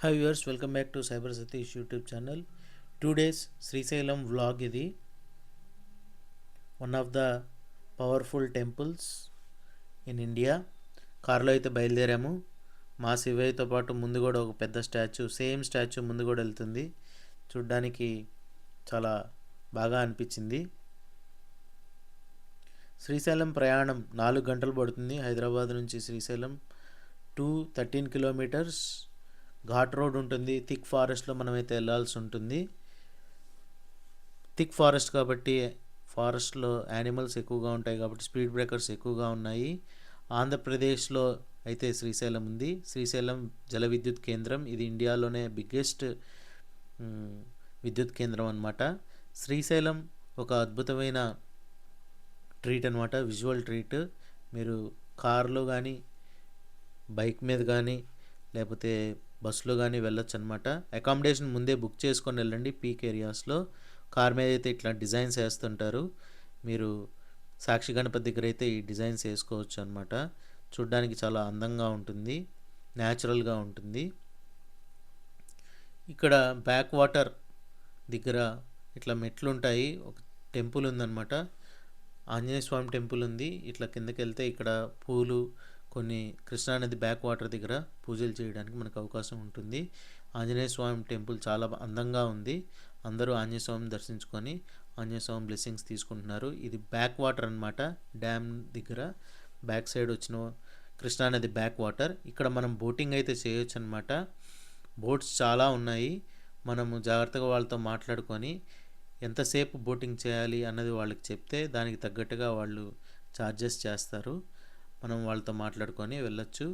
Hi viewers welcome back to cyber Satish YouTube channel two days Srisailam vlog ఇది. One of the powerful temples in India కారులో అయితే బయలుదేరాము. మా శివయ్యతో పాటు ముందు కూడా ఒక పెద్ద స్టాచ్యూ సేమ్ స్టాచ్యూ ముందు కూడా వెళ్తుంది. చూడ్డానికి చాలా బాగా అనిపించింది. శ్రీశైలం ప్రయాణం నాలుగు గంటలు పడుతుంది. హైదరాబాద్ నుంచి Srisailam two thirteen kilometres ghat road ఉంటుంది థిక్ ఫారెస్ట్లో మనమైతే వెళ్ళాల్సి ఉంటుంది. థిక్ ఫారెస్ట్ కాబట్టి ఫారెస్ట్లో యానిమల్స్ ఎక్కువగా ఉంటాయి కాబట్టి స్పీడ్ బ్రేకర్స్ ఎక్కువగా ఉన్నాయి. ఆంధ్రప్రదేశ్లో అయితే శ్రీశైలం ఉంది. శ్రీశైలం జల విద్యుత్ కేంద్రం ఇది ఇండియాలోనే బిగ్గెస్ట్ విద్యుత్ కేంద్రం అనమాట శ్రీశైలం ఒక అద్భుతమైన ట్రీట్ అనమాట విజువల్ ట్రీట్. మీరు కార్లో కానీ బైక్ మీద కానీ లేకపోతే బస్సులో కానీ వెళ్ళొచ్చు అనమాట అకామిడేషన్ ముందే బుక్ చేసుకొని వెళ్ళండి పీక్ ఏరియాస్లో. కార్ మీద అయితే ఇట్లా డిజైన్స్ వేస్తుంటారు. మీరు సాక్షి గణపతి దగ్గర అయితే ఈ డిజైన్స్ వేసుకోవచ్చు అనమాట చూడ్డానికి చాలా అందంగా ఉంటుంది. న్యాచురల్గా ఉంటుంది. ఇక్కడ బ్యాక్ వాటర్ దగ్గర ఇట్లా మెట్లు ఉంటాయి ఒక టెంపుల్ ఉందన్నమాట ఆంజనేయ స్వామి టెంపుల్ ఉంది. ఇట్లా కిందకి వెళ్తే ఇక్కడ పూలు కొన్ని కృష్ణానది బ్యాక్ వాటర్ దగ్గర పూజలు చేయడానికి మనకు అవకాశం ఉంటుంది. ఆంజనేయ స్వామి టెంపుల్ చాలా అందంగా ఉంది. అందరూ ఆంజనేయ స్వామిని దర్శించుకొని ఆంజనేయ స్వామి బ్లెస్సింగ్స్ తీసుకుంటున్నారు. ఇది బ్యాక్ వాటర్ అనమాట డ్యామ్ దగ్గర బ్యాక్ సైడ్ వచ్చిన కృష్ణానది బ్యాక్ వాటర్ ఇక్కడ మనం బోటింగ్ అయితే చేయొచ్చు అనమాట బోట్స్ చాలా ఉన్నాయి. మనము జాగ్రత్తగా వాళ్ళతో మాట్లాడుకొని ఎంతసేపు బోటింగ్ చేయాలి అన్నది వాళ్ళకి చెప్తే దానికి తగ్గట్టుగా వాళ్ళు ఛార్జెస్ చేస్తారు. మనం వాళ్ళతో మాట్లాడుకొని వెళ్ళొచ్చు.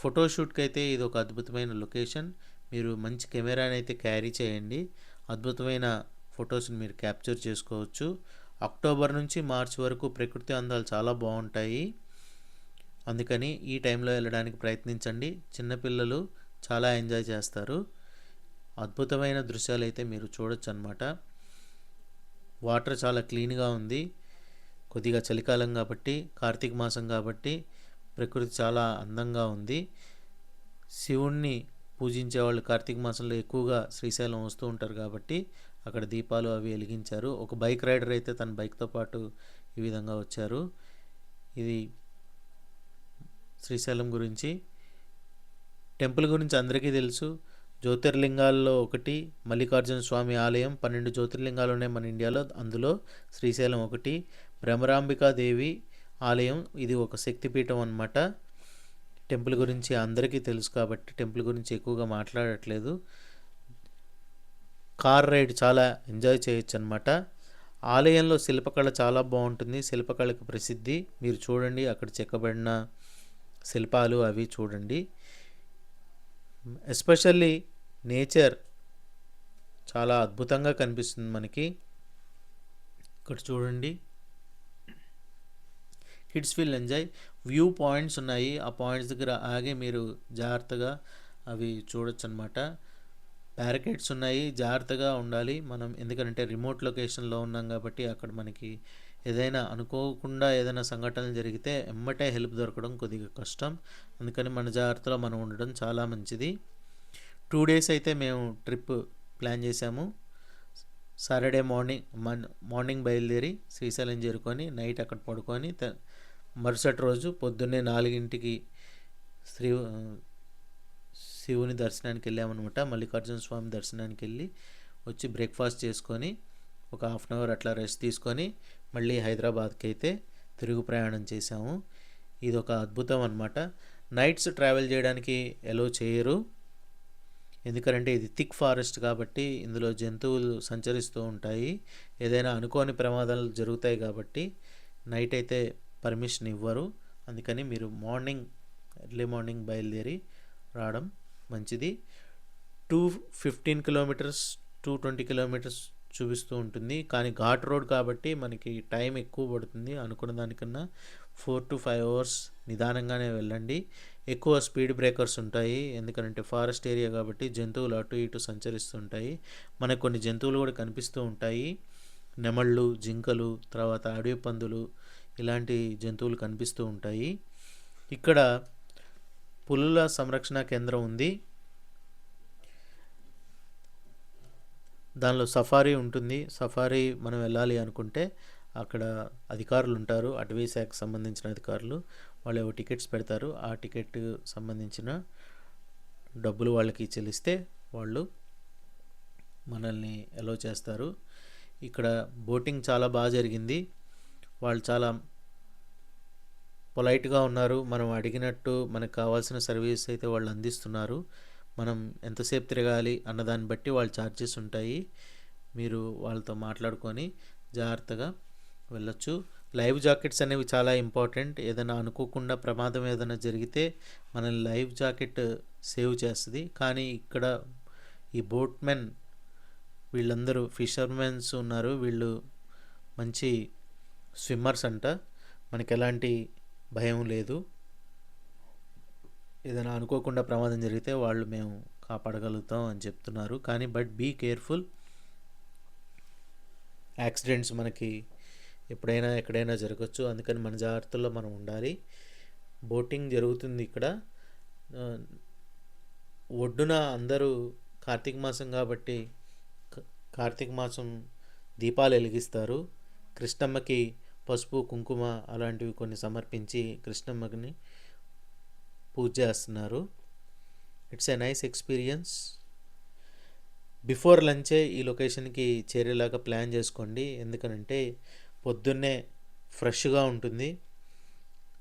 ఫోటోషూట్కి అయితే ఇది ఒక అద్భుతమైన లొకేషన్ మీరు మంచి కెమెరాని అయితే క్యారీ చేయండి. అద్భుతమైన ఫొటోస్ని మీరు క్యాప్చర్ చేసుకోవచ్చు. అక్టోబర్ నుంచి మార్చ్ వరకు ప్రకృతి అందాలు చాలా బాగుంటాయి. అందుకని ఈ టైంలో వెళ్ళడానికి ప్రయత్నించండి. చిన్నపిల్లలు చాలా ఎంజాయ్ చేస్తారు. అద్భుతమైన దృశ్యాలు అయితే మీరు చూడొచ్చు అనమాట వాటర్ చాలా క్లీన్గా ఉంది. కొద్దిగా చలికాలం కాబట్టి కార్తీక మాసం కాబట్టి ప్రకృతి చాలా అందంగా ఉంది. శివుణ్ణి పూజించే వాళ్ళు కార్తీక మాసంలో ఎక్కువగా శ్రీశైలం వస్తూ ఉంటారు కాబట్టి అక్కడ దీపాలు అవి వెలిగించారు. ఒక బైక్ రైడర్ అయితే తన బైక్తో పాటు ఈ విధంగా వచ్చారు. ఇది శ్రీశైలం గురించి. టెంపుల్ గురించి అందరికీ తెలుసు. జ్యోతిర్లింగాల్లో ఒకటి మల్లికార్జున స్వామి ఆలయం పన్నెండు జ్యోతిర్లింగాలు ఉన్నాయి మన ఇండియాలో. అందులో శ్రీశైలం ఒకటి. భ్రమరాంబికాదేవి ఆలయం ఇది ఒక శక్తిపీఠం అనమాట టెంపుల్ గురించి అందరికీ తెలుసు కాబట్టి టెంపుల్ గురించి ఎక్కువగా మాట్లాడట్లేదు. కార్ రైడ్ చాలా ఎంజాయ్ చేయొచ్చు అనమాట ఆలయంలో శిల్పకళ చాలా బాగుంటుంది. శిల్పకళకు ప్రసిద్ధి. మీరు చూడండి అక్కడ చెక్కబడిన శిల్పాలు అవి చూడండి. ఎస్పెషల్లీ నేచర్ చాలా అద్భుతంగా కనిపిస్తుంది మనకి. ఇక్కడ చూడండి. Kids will enjoy. View points ఉన్నాయి. ఆ పాయింట్స్ దగ్గర ఆగి మీరు జాగ్రత్తగా అవి చూడొచ్చు అనమాట బ్యారికేడ్స్ ఉన్నాయి. జాగ్రత్తగా ఉండాలి. మనం ఎందుకంటే రిమోట్ లొకేషన్లో ఉన్నాం కాబట్టి అక్కడ మనకి ఏదైనా అనుకోకుండా ఏదైనా సంఘటనలు జరిగితే ఎమ్మటే హెల్ప్ దొరకడం కొద్దిగా కష్టం. అందుకని మన జాగ్రత్తలో మనం ఉండడం చాలా మంచిది. టూ డేస్ అయితే మేము ట్రిప్ ప్లాన్ చేసాము సాటర్డే మార్నింగ్ మన్ మార్నింగ్ బయలుదేరి శ్రీశైలం చేరుకొని నైట్ అక్కడ పడుకొని మరుసటి రోజు పొద్దున్నే నాలుగింటికి శ్రీ శివుని దర్శనానికి వెళ్ళామన్నమాట. మల్లికార్జున స్వామి దర్శనానికి వెళ్ళి వచ్చి బ్రేక్ఫాస్ట్ చేసుకొని ఒక హాఫ్ అన్ అవర్ అట్లా రెస్ట్ తీసుకొని మళ్ళీ హైదరాబాద్కి అయితే తిరుగు ప్రయాణం చేశాము. ఇది ఒక అద్భుతం అనమాట నైట్స్ ట్రావెల్ చేయడానికి ఎలో చేయరు. ఎందుకంటే ఇది థిక్ ఫారెస్ట్ కాబట్టి ఇందులో జంతువులు సంచరిస్తూ ఉంటాయి. ఏదైనా అనుకోని ప్రమాదాలు జరుగుతాయి కాబట్టి నైట్ అయితే పర్మిషన్ ఇవ్వరు. అందుకని మీరు మార్నింగ్ ఎర్లీ మార్నింగ్ బయలుదేరి రావడం మంచిది. Two fifteen kilometres two twenty kilometres చూపిస్తూ ఉంటుంది. కానీ ఘాట్ రోడ్ కాబట్టి మనకి టైం ఎక్కువ పడుతుంది. అనుకున్న దానికన్నా ఫోర్ టు ఫైవ్ అవర్స్ నిదానంగానే వెళ్ళండి. ఎక్కువ స్పీడ్ బ్రేకర్స్ ఉంటాయి. ఎందుకంటే ఫారెస్ట్ ఏరియా కాబట్టి జంతువులు అటు ఇటు సంచరిస్తుంటాయి మనకు కొన్ని జంతువులు కూడా కనిపిస్తూ ఉంటాయి. నెమళ్ళు జింకలు తర్వాత అడవి పందులు ఇలాంటి జంతువులు కనిపిస్తూ ఉంటాయి. ఇక్కడ పులుల సంరక్షణ కేంద్రం ఉంది. దానిలో సఫారీ ఉంటుంది. సఫారీ మనం వెళ్ళాలి అనుకుంటే అక్కడ అధికారులు ఉంటారు. అటవీ శాఖకు సంబంధించిన అధికారులు వాళ్ళు ఏవో టికెట్స్ పెడతారు. ఆ టికెట్ సంబంధించిన డబ్బులు వాళ్ళకి చెల్లిస్తే వాళ్ళు మనల్ని ఎలో చేస్తారు. ఇక్కడ బోటింగ్ చాలా బాగా జరిగింది. వాళ్ళు చాలా పొలైట్గా ఉన్నారు. మనం అడిగినట్టు మనకు కావాల్సిన సర్వీస్ అయితే వాళ్ళు అందిస్తున్నారు. మనం ఎంతసేపు తిరగాలి అన్నదాన్ని బట్టి వాళ్ళ ఛార్జెస్ ఉంటాయి. మీరు వాళ్ళతో మాట్లాడుకొని జాగ్రత్తగా వెళ్ళొచ్చు. లైవ్ జాకెట్స్ అనేవి చాలా ఇంపార్టెంట్. ఏదైనా అనుకోకుండా ప్రమాదం ఏదైనా జరిగితే మన లైవ్ జాకెట్ సేవ్ చేస్తుంది. కానీ ఇక్కడ ఈ బోట్మెన్ వీళ్ళందరూ ఫిషర్మెన్స్ ఉన్నారు. వీళ్ళు మంచి స్విమ్మర్స్ అంట. మనకి ఎలాంటి భయం లేదు. ఏదైనా అనుకోకుండా ప్రమాదం జరిగితే వాళ్ళు మేము కాపాడగలుగుతాం అని చెప్తున్నారు. కానీ బట్ బీ కేర్ఫుల్. యాక్సిడెంట్స్ మనకి ఎప్పుడైనా ఎక్కడైనా జరగచ్చు. అందుకని మన జాగ్రత్తల్లో మనం ఉండాలి. బోటింగ్ జరుగుతుంది ఇక్కడ. ఒడ్డున అందరూ కార్తీక మాసం కాబట్టి కార్తీక మాసం దీపాలు వెలిగిస్తారు. కృష్ణమ్మకి పసుపు కుంకుమ అలాంటివి కొన్ని సమర్పించి కృష్ణమ్మని పూజ చేస్తున్నారు. It's a nice experience before లంచే ఈ లొకేషన్కి చేరేలాగా ప్లాన్ చేసుకోండి. ఎందుకనంటే పొద్దున్నే ఫ్రెష్గా ఉంటుంది.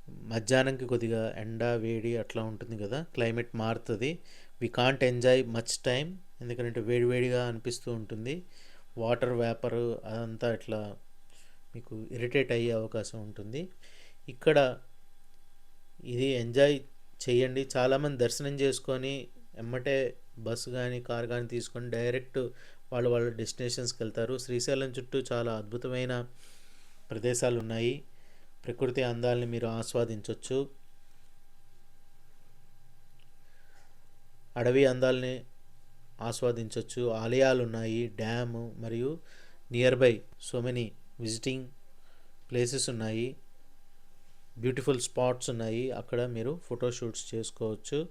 మధ్యాహ్నంకి కొద్దిగా ఎండ వేడి అట్లా ఉంటుంది కదా. క్లైమేట్ మారుతుంది. We can't enjoy much time ఎందుకంటే వేడివేడిగా అనిపిస్తూ ఉంటుంది. వాటర్ వేపరు అదంతా ఇట్లా మీకు ఇరిటేట్ అయ్యే అవకాశం ఉంటుంది. ఇక్కడ ఇది ఎంజాయ్ చేయండి. చాలామంది దర్శనం చేసుకొని ఎమ్మటే బస్సు కానీ కార్ కానీ తీసుకొని డైరెక్ట్ వాళ్ళు వాళ్ళ డెస్టినేషన్స్కి వెళ్తారు. శ్రీశైలం చుట్టూ చాలా అద్భుతమైన ప్రదేశాలు ఉన్నాయి. ప్రకృతి అందాలని మీరు ఆస్వాదించవచ్చు అడవి అందాలని ఆస్వాదించవచ్చు ఆలయాలు ఉన్నాయి. డ్యాము మరియు nearby so many visiting places ఉన్నాయి. బ్యూటిఫుల్ స్పాట్స్ ఉన్నాయి. అక్కడ మీరు ఫోటోషూట్స్ చేసుకోవచ్చు.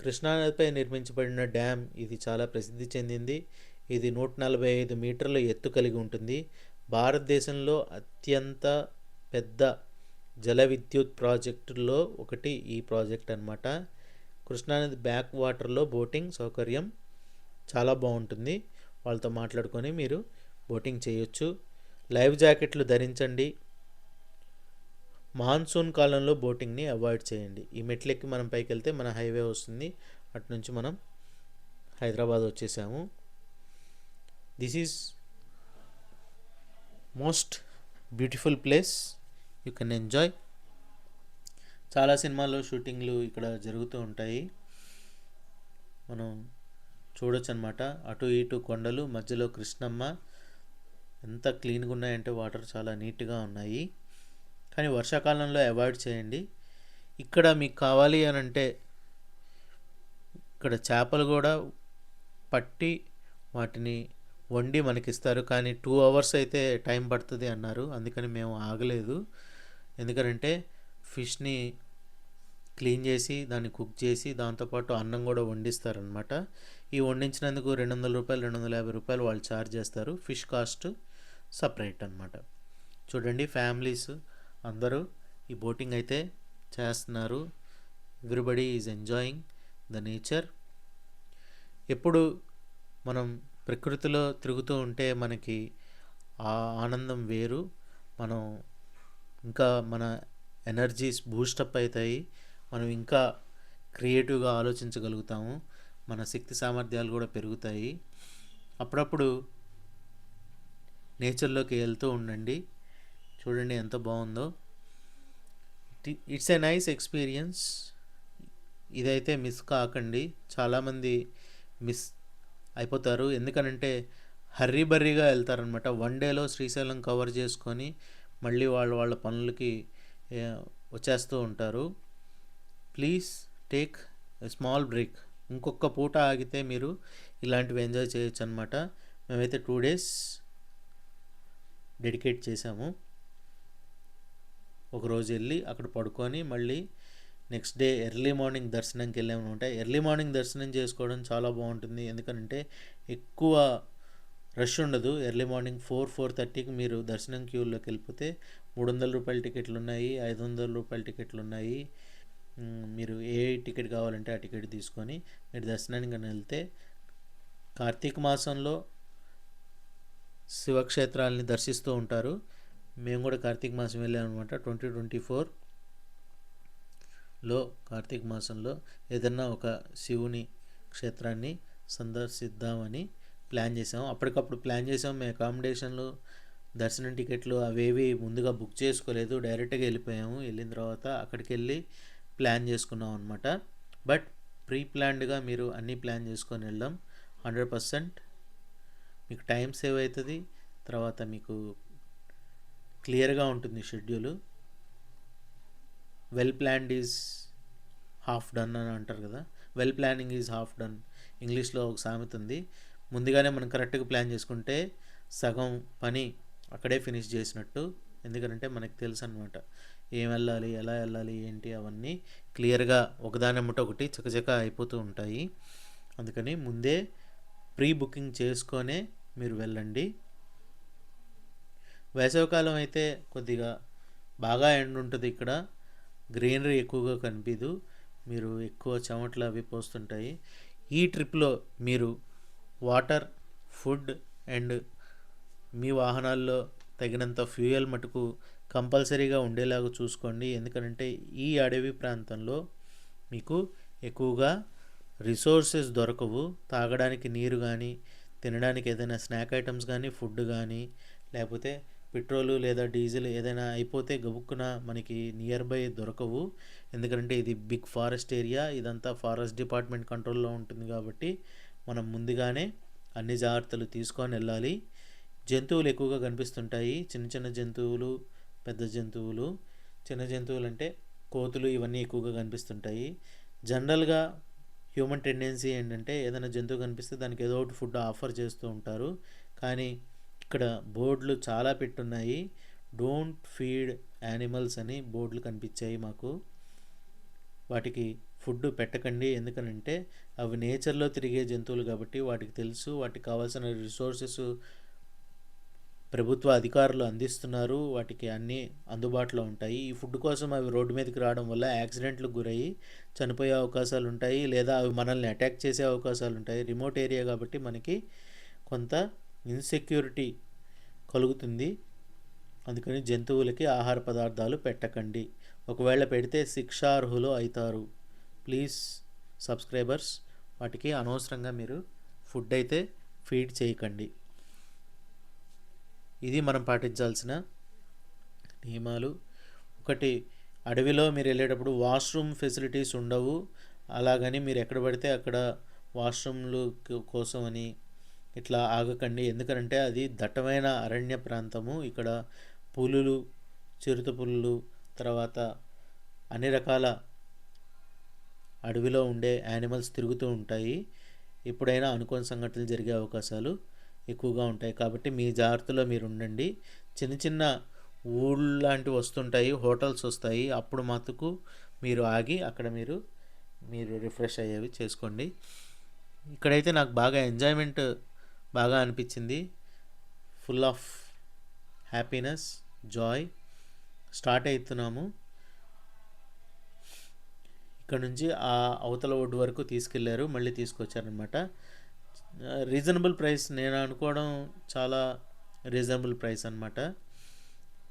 కృష్ణానదిపై నిర్మించబడిన డ్యామ్ ఇది చాలా ప్రసిద్ధి చెందింది. ఇది నూట నలభై ఐదు మీటర్ల ఎత్తు కలిగి ఉంటుంది. భారతదేశంలో అత్యంత పెద్ద జల విద్యుత్ ప్రాజెక్టుల్లో ఒకటి ఈ ప్రాజెక్ట్ అన్నమాట. కృష్ణానది బ్యాక్ వాటర్లో బోటింగ్ సౌకర్యం చాలా బాగుంటుంది. వాళ్ళతో మాట్లాడుకొని మీరు బోటింగ్ చేయొచ్చు. లైవ్ జాకెట్లు ధరించండి. మాన్సూన్ కాలంలో బోటింగ్ని అవాయిడ్ చేయండి. ఈ మెట్లెక్కి మనం పైకి వెళ్తే మన హైవే వస్తుంది. అటు నుంచి మనం హైదరాబాద్ వచ్చేసాము. This is most beautiful place. You can enjoy. చాలా సినిమాల్లో షూటింగ్లు ఇక్కడ జరుగుతూ ఉంటాయి. మనం చూడొచ్చు అనమాట అటు ఇటు కొండలు మధ్యలో కృష్ణమ్మ ఎంత క్లీన్గా ఉన్నాయంటే వాటర్ చాలా నీట్గా ఉన్నాయి. కానీ వర్షాకాలంలో అవాయిడ్ చేయండి. ఇక్కడ మీకు కావాలి అని అంటే ఇక్కడ చేపలు కూడా పట్టి వాటిని వండి మనకిస్తారు కానీ టూ అవర్స్ అయితే టైం పడుతుంది అన్నారు. అందుకని మేము ఆగలేదు. ఎందుకంటే ఫిష్ని క్లీన్ చేసి దాన్ని కుక్ చేసి దాంతోపాటు అన్నం కూడా వండిస్తారనమాట ఈ వండించినందుకు రెండు వందల రూపాయలు రెండు వందల యాభై రూపాయలు వాళ్ళు ఛార్జ్ చేస్తారు. ఫిష్ కాస్ట్ సపరేట్ అనమాట చూడండి ఫ్యామిలీస్ అందరూ ఈ బోటింగ్ అయితే చేస్తున్నారు. Everybody is enjoying the nature ఎప్పుడు మనం ప్రకృతిలో తిరుగుతూ ఉంటే మనకి ఆ ఆనందం వేరు. మనం ఇంకా మన ఎనర్జీస్ బూస్టప్ అవుతాయి. మనం ఇంకా క్రియేటివ్గా ఆలోచించగలుగుతాము. మన శక్తి సామర్థ్యాలు కూడా పెరుగుతాయి. అప్పుడప్పుడు నేచర్లోకి వెళ్తూ ఉండండి. చూడండి ఎంత బాగుందో. ఇట్స్ ఏ నైస్ ఎక్స్పీరియన్స్ ఇదైతే మిస్ కాకండి. చాలామంది మిస్ అయిపోతారు. ఎందుకనంటే హర్రీ బర్రీగా వెళ్తారనమాట. వన్ డేలో శ్రీశైలం కవర్ చేసుకొని మళ్ళీ వాళ్ళు వాళ్ళ పనులకి వచ్చేస్తూ ఉంటారు. Please take a small break. ఇంకొక పూట ఆగితే మీరు ఇలాంటివి ఎంజాయ్ చేయొచ్చు అనమాట మేమైతే టూ డేస్ డెడికేట్ చేసాము ఒకరోజు వెళ్ళి అక్కడ పడుకొని మళ్ళీ నెక్స్ట్ డే ఎర్లీ మార్నింగ్ దర్శనంకి వెళ్ళామన్నమాట ఎర్లీ మార్నింగ్ దర్శనం చేసుకోవడం చాలా బాగుంటుంది. ఎందుకంటే ఎక్కువ రష్ ఉండదు. ఎర్లీ మార్నింగ్ ఫోర్ ఫోర్ థర్టీకి మీరు దర్శనం క్యూలోకి వెళ్ళిపోతే మూడు వందల రూపాయల టికెట్లు ఉన్నాయి ఐదు వందల రూపాయల టికెట్లు ఉన్నాయి. మీరు ఏ టికెట్ కావాలంటే ఆ టికెట్ తీసుకొని మీరు దర్శనానికి వెళ్తే కార్తీక మాసంలో శివక్షేత్రాలని దర్శిస్తూ ఉంటారు. మేము కూడా కార్తీక మాసం వెళ్ళామన్నమాట. ట్వంటీ ట్వంటీ ఫోర్లో కార్తీక మాసంలో ఏదన్నా ఒక శివుని క్షేత్రాన్ని సందర్శిద్దామని ప్లాన్ చేసాం అప్పటికప్పుడు ప్లాన్ చేసాం మేము అకామిడేషన్లు దర్శనం టికెట్లు అవేవి ముందుగా బుక్ చేసుకోలేదు. డైరెక్ట్గా వెళ్ళిపోయాము. వెళ్ళిన తర్వాత అక్కడికి వెళ్ళి ప్లాన్ చేసుకున్నాం అనమాట బట్ ప్రీ ప్లాన్డ్గా మీరు అన్నీ ప్లాన్ చేసుకొని వెళ్దాం. హండ్రెడ్ పర్సెంట్ మీకు టైం సేవ్ అవుతుంది తర్వాత మీకు క్లియర్గా ఉంటుంది schedule. Well planned is half done అని అంటారు కదా. Well planning is half done ఇంగ్లీష్లో ఒక సామెత ఉంది. ముందుగానే మనం కరెక్ట్గా ప్లాన్ చేసుకుంటే సగం పని అక్కడే ఫినిష్ చేసినట్టు. ఎందుకంటే మనకు తెలుసు అనమాట ఏం వెళ్ళాలి ఎలా వెళ్ళాలి ఏంటి అవన్నీ క్లియర్గా ఒకదానమ్మట ఒకటి చకచక అయిపోతూ ఉంటాయి. అందుకని ముందే ప్రీ బుకింగ్ చేసుకొనే మీరు వెళ్ళండి. వేసవికాలం అయితే కొద్దిగా బాగా ఎండ ఉంటుంది ఇక్కడ. గ్రీనరీ ఎక్కువగా కనిపించదు మీరు ఎక్కువ చెమట్లు అవి పోస్తుంటాయి. ఈ ట్రిప్లో మీరు వాటర్ ఫుడ్ అండ్ మీ వాహనాల్లో తగినంత ఫ్యూయల్ మటుకు కంపల్సరీగా ఉండేలాగా చూసుకోండి. ఎందుకంటే ఈ అడవి ప్రాంతంలో మీకు ఎక్కువగా రిసోర్సెస్ దొరకవు. తాగడానికి నీరు కానీ తినడానికి ఏదైనా స్నాక్ ఐటమ్స్ కానీ ఫుడ్ కానీ లేకపోతే పెట్రోలు లేదా డీజిల్ ఏదైనా అయిపోతే గబుక్కున మనకి నియర్ బై దొరకవు. ఎందుకంటే ఇది బిగ్ ఫారెస్ట్ ఏరియా ఇదంతా ఫారెస్ట్ డిపార్ట్మెంట్ కంట్రోల్లో ఉంటుంది కాబట్టి మనం ముందుగానే అన్ని జాగ్రత్తలు తీసుకొని వెళ్ళాలి. జంతువులు ఎక్కువగా కనిపిస్తుంటాయి. చిన్న చిన్న జంతువులు పెద్ద జంతువులు. చిన్న జంతువులు అంటే కోతులు ఇవన్నీ ఎక్కువగా కనిపిస్తుంటాయి. జనరల్గా హ్యూమన్ టెండెన్సీ ఏంటంటే ఏదైనా జంతువు కనిపిస్తే దానికి ఏదో ఒకటి ఫుడ్ ఆఫర్ చేస్తూ ఉంటారు. కానీ ఇక్కడ బోర్డులు చాలా పెట్టున్నాయి. డోంట్ ఫీడ్ యానిమల్స్ అని బోర్డులు కనిపించాయి మాకు. వాటికి ఫుడ్ పెట్టకండి. ఎందుకనంటే అవి నేచర్లో తిరిగే జంతువులు కాబట్టి వాటికి తెలుసు. వాటికి కావాల్సిన రిసోర్సెస్ ప్రభుత్వ అధికారులు అందిస్తున్నారు. వాటికి అన్నీ అందుబాటులో ఉంటాయి. ఈ ఫుడ్ కోసం అవి రోడ్డు మీదకి రావడం వల్ల యాక్సిడెంట్లకు గురయ్యి చనిపోయే అవకాశాలు ఉంటాయి. లేదా అవి మనల్ని అటాక్ చేసే అవకాశాలు ఉంటాయి. రిమోట్ ఏరియా కాబట్టి మనకి కొంత ఇన్సెక్యూరిటీ కలుగుతుంది. అందుకని జంతువులకి ఆహార పదార్థాలు పెట్టకండి. ఒకవేళ పెడితే శిక్షార్హులు అవుతారు. ప్లీజ్ సబ్స్క్రైబర్స్ వాటికి అనవసరంగా మీరు ఫుడ్ అయితే ఫీడ్ చేయకండి. ఇది మనం పాటించాల్సిన నియమాలు. ఒకటి అడవిలో మీరు వెళ్ళేటప్పుడు వాష్రూమ్ ఫెసిలిటీస్ ఉండవు. అలాగని మీరు ఎక్కడ పడితే అక్కడ వాష్రూమ్లు కోసం అని ఇట్లా ఆగకండి. ఎందుకంటే అది దట్టమైన అరణ్య ప్రాంతము. ఇక్కడ పులులు చిరుత పులులు తర్వాత అన్ని రకాల అడవిలో ఉండే యానిమల్స్ తిరుగుతూ ఉంటాయి. ఎప్పుడైనా అనుకోని సంఘటనలు జరిగే అవకాశాలు ఎక్కువగా ఉంటాయి. కాబట్టి మీ జాగ్రత్తలో మీరు ఉండండి. చిన్న చిన్న ఊళ్ళు లాంటివి వస్తుంటాయి. హోటల్స్ వస్తాయి. అప్పుడు మటుకు మీరు ఆగి అక్కడ మీరు మీరు రిఫ్రెష్ అయ్యేవి చేసుకోండి. ఇక్కడైతే నాకు బాగా ఎంజాయ్మెంట్ బాగా అనిపించింది. Full of happiness joy start అవుతున్నాము ఇక్కడ నుంచి ఆ అవతల ఒడ్డు వరకు తీసుకెళ్ళారు. మళ్ళీ తీసుకొచ్చారనమాట రీజనబుల్ ప్రైస్ నేను అనుకోవడం చాలా రీజనబుల్ ప్రైస్ అనమాట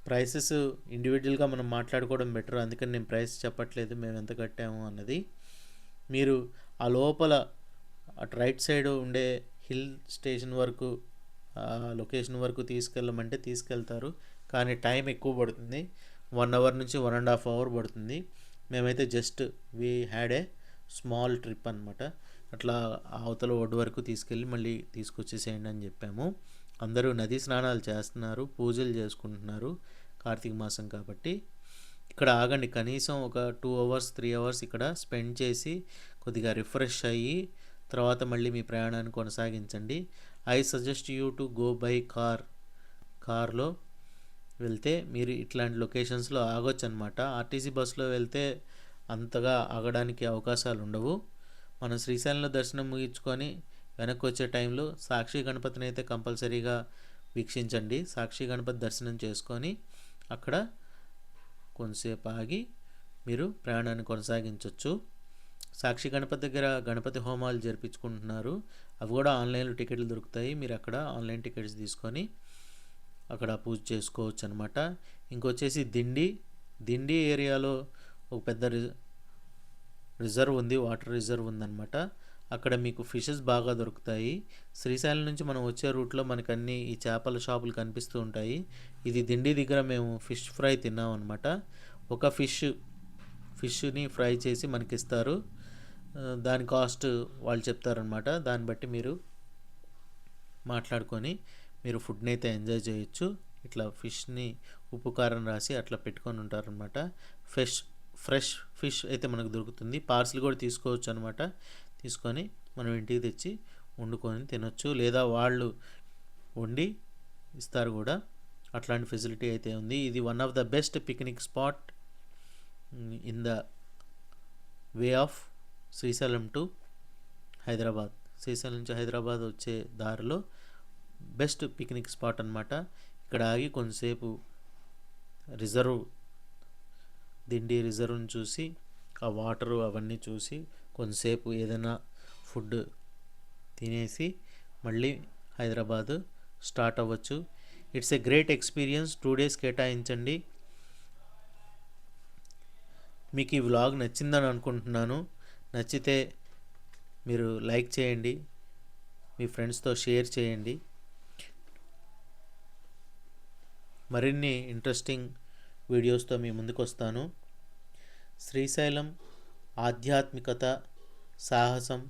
ప్రైసెస్ ఇండివిజువల్గా మనం మాట్లాడుకోవడం బెటర్ అందుకని నేను ప్రైస్ చెప్పట్లేదు మేము ఎంత కట్టాము అన్నది. మీరు ఆ లోపల అటు రైట్ సైడ్ ఉండే హిల్ స్టేషన్ వరకు లొకేషన్ వరకు తీసుకెళ్ళమంటే తీసుకెళ్తారు. కానీ టైం ఎక్కువ పడుతుంది. వన్ అవర్ నుంచి వన్ అండ్ హాఫ్ అవర్ పడుతుంది. మేమైతే just we had a small trip అనమాట అట్లా అవతల ఒడ్డు వరకు తీసుకెళ్ళి మళ్ళీ తీసుకొచ్చేసేయండి అని చెప్పాము. అందరూ నదీ స్నానాలు చేస్తున్నారు పూజలు చేసుకుంటున్నారు కార్తీక మాసం కాబట్టి. ఇక్కడ ఆగండి కనీసం ఒక టూ అవర్స్ త్రీ అవర్స్ ఇక్కడ స్పెండ్ చేసి కొద్దిగా రిఫ్రెష్ అయ్యి తర్వాత మళ్ళీ మీ ప్రయాణాన్ని కొనసాగించండి. I suggest you to go by car కార్లో వెళ్తే మీరు ఇట్లాంటి లొకేషన్స్లో ఆగొచ్చు అనమాట ఆర్టీసీ బస్సులో వెళ్తే అంతగా ఆగడానికి అవకాశాలు ఉండవు. మనం శ్రీశైలంలో దర్శనం ముగించుకొని వెనక్కి వచ్చే టైంలో సాక్షి గణపతిని అయితే కంపల్సరీగా వీక్షించండి. సాక్షి గణపతి దర్శనం చేసుకొని అక్కడ కొంతసేపు ఆగి మీరు ప్రయాణాన్ని కొనసాగించవచ్చు సాక్షి గణపతి దగ్గర గణపతి హోమాలు జరిపించుకుంటున్నారు. అవి కూడా ఆన్లైన్లో టికెట్లు దొరుకుతాయి. మీరు అక్కడ ఆన్లైన్ టికెట్స్ తీసుకొని అక్కడ పూజ చేసుకోవచ్చు అనమాట ఇంకొచ్చేసి దిండి. దిండి ఏరియాలో ఒక పెద్ద రి- రిజర్వ్ ఉంది వాటర్ రిజర్వ్ ఉందన్నమాట. అక్కడ మీకు ఫిషెస్ బాగా దొరుకుతాయి. శ్రీశైలం నుంచి మనం వచ్చే రూట్లో మనకు అన్ని ఈ చేపల షాపులు కనిపిస్తూ ఉంటాయి. ఇది దిండి దగ్గర మేము ఫిష్ ఫ్రై తిన్నాం అనమాట ఒక ఫిష్ ఫిష్ని ఫ్రై చేసి మనకి ఇస్తారు దాని కాస్ట్ వాళ్ళు చెప్తారనమాట దాన్ని బట్టి మీరు మాట్లాడుకొని మీరు ఫుడ్ని అయితే ఎంజాయ్ చేయొచ్చు. ఇట్లా ఫిష్ని ఉప్పు కారం రాసి అట్లా పెట్టుకొని ఉంటారనమాట ఫ్రెష్ ఫ్రెష్ ఫిష్ అయితే మనకు దొరుకుతుంది. పార్సిల్ కూడా తీసుకోవచ్చు అనమాట తీసుకొని మనం ఇంటికి తెచ్చి వండుకొని తినొచ్చు. లేదా వాళ్ళు వండి ఇస్తారు కూడా. అట్లాంటి ఫెసిలిటీ అయితే ఉంది. ఇది one of the best picnic spot in the way of Srisailam to Hyderabad. Srisailam నుంచి హైదరాబాద్ వచ్చే దారిలో బెస్ట్ పిక్నిక్ స్పాట్ అన్నమాట. ఇక్కడ ఆగి కొంతసేపు రిజర్వ్ దిండి రిజర్వ్ని చూసి ఆ వాటరు అవన్నీ చూసి కొంతసేపు ఏదైనా ఫుడ్ తినేసి మళ్ళీ హైదరాబాద్ స్టార్ట్ అవ్వచ్చు. It's a great experience. Two days కేటాయించండి. మీకు ఈ వ్లాగ్ నచ్చిందని అనుకుంటున్నాను. నచ్చితే మీరు లైక్ చేయండి. మీ ఫ్రెండ్స్తో షేర్ చేయండి. మరిన్ని ఇంట్రెస్టింగ్ వీడియోస్తో మీ ముందుకు వస్తాను శ్రీశైలం ఆధ్యాత్మికత సాహసం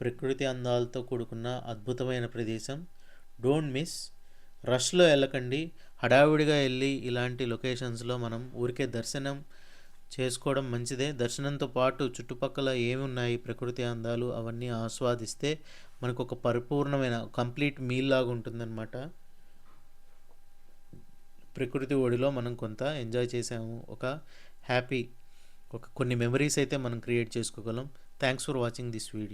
ప్రకృతి అందాలతో కూడుకున్న అద్భుతమైన ప్రదేశం. డోంట్ మిస్ రష్లో వెళ్ళకండి హడావిడిగా వెళ్ళి ఇలాంటి లొకేషన్స్లో మనం ఊరికే దర్శనం చేసుకోవడం మంచిదే. దర్శనంతో పాటు చుట్టుపక్కల ఏమి ఉన్నాయి ప్రకృతి అందాలు అవన్నీ ఆస్వాదిస్తే మనకు ఒక పరిపూర్ణమైన కంప్లీట్ మీల్ లాగా ఉంటుందన్నమాట. ప్రకృతి ఒడిలో మనం కొంత ఎంజాయ్ చేసాము. ఒక హ్యాపీ ఒక కొన్ని మెమరీస్ అయితే మనం క్రియేట్ చేసుకోగలం. Thanks for watching this video